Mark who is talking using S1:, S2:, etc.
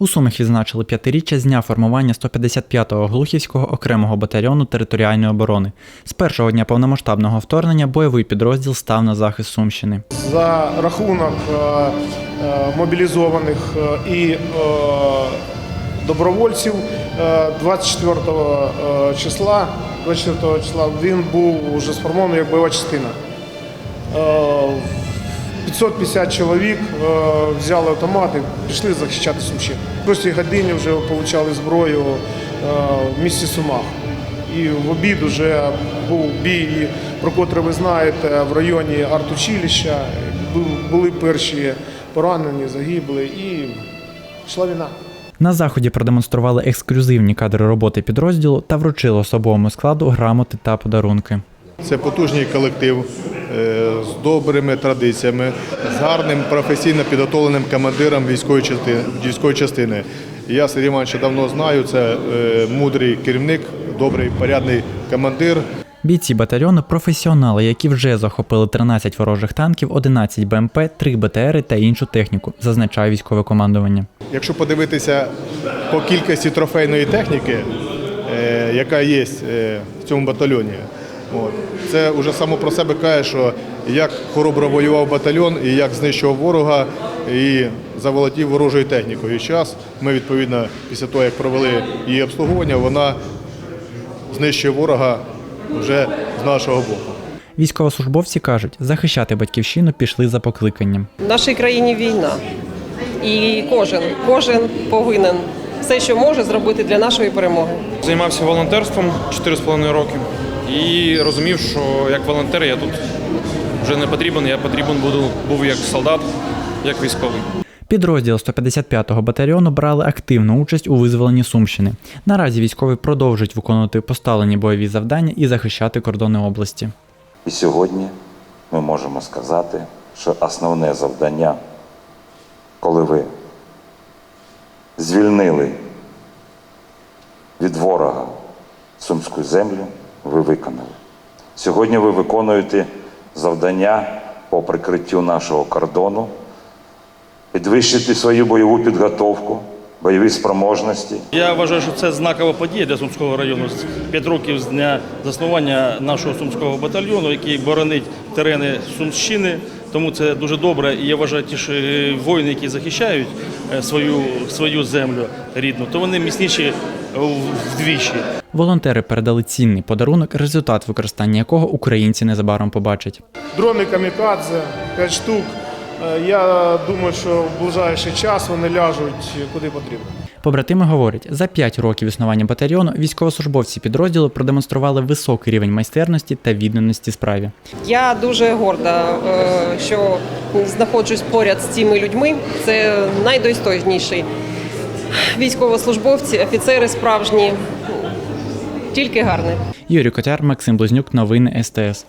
S1: У Сумах відзначили п'ятиріччя з дня формування 155-го Глухівського окремого батальйону територіальної оборони. З першого дня повномасштабного вторгнення бойовий підрозділ став на захист Сумщини.
S2: за рахунок е, е, мобілізованих е, і добровольців е, 24 е, числа, 24 числа він був вже сформований як бойова частина. Е, 550 чоловік е, взяли автомати, пішли захищати Сумщину. В 6 годині вже отримали зброю е, в місті Сумах. І в обід вже був бій, про котрий ви знаєте, в районі артучилища. Були перші поранені, загибли і йшла війна.
S1: На заході продемонстрували ексклюзивні кадри роботи підрозділу та вручили особовому складу грамоти та подарунки.
S3: Це потужний колектив з добрими традиціями, з гарним професійно підготовленим командиром військової частини. Я Сергія Івановича давно знаю. Це е, мудрий керівник, добрий порядний командир.
S1: Бійці батальйону професіонали, які вже захопили 13 ворожих танків, 11 БМП, 3 БТРи та іншу техніку, зазначає військове командування.
S3: Якщо подивитися по кількості трофейної техніки, е, яка є е, в цьому батальйоні, от, це вже само про себе каже, що як хоробро воював батальйон і як знищував ворога і заволодів ворожою технікою. І зараз ми відповідно після того, як провели її обслуговування, вона знищує ворога вже з нашого боку.
S1: Військовослужбовці кажуть, захищати батьківщину пішли за покликанням.
S4: В нашій країні війна. І кожен, кожен повинен все, що може, зробити для нашої перемоги.
S5: Займався волонтерством 4,5 роки і розумів, що як волонтер я тут вже не потрібен, я потрібен буду, був як солдат, як військовий.
S1: Підрозділ 155-го батальйону брали активну участь у визволенні Сумщини. Наразі військові продовжують виконувати поставлені бойові завдання і захищати кордони області.
S6: І сьогодні ми можемо сказати, що основне завдання, коли ви звільнили від ворога сумську землю, ви виконали. Сьогодні ви виконуєте завдання по прикриттю нашого кордону, підвищити свою бойову підготовку, бойові спроможності.
S7: Я вважаю, що це знакова подія для Сумського району. П'ять років з дня заснування нашого сумського батальйону, який боронить терени Сумщини. Тому це дуже добре. І я вважаю, ті ж е, воїни, які захищають е, свою, свою землю рідну, то вони міцніші е, вдвічі.
S1: Волонтери передали цінний подарунок, результат використання якого українці незабаром побачать.
S2: Дрони камікадзе, 5 штук. Я думаю, що в ближайший час вони ляжуть куди потрібно.
S1: Побратими говорять, за 5 років існування батальйону військовослужбовці підрозділу продемонстрували високий рівень майстерності та відданості справі.
S4: Я дуже горда, е, що знаходжусь поряд з цими людьми. Це найдостойніші військовослужбовці, офіцери справжні, тільки гарні.
S1: Юрій Котяр, Максим Близнюк, новини СТС.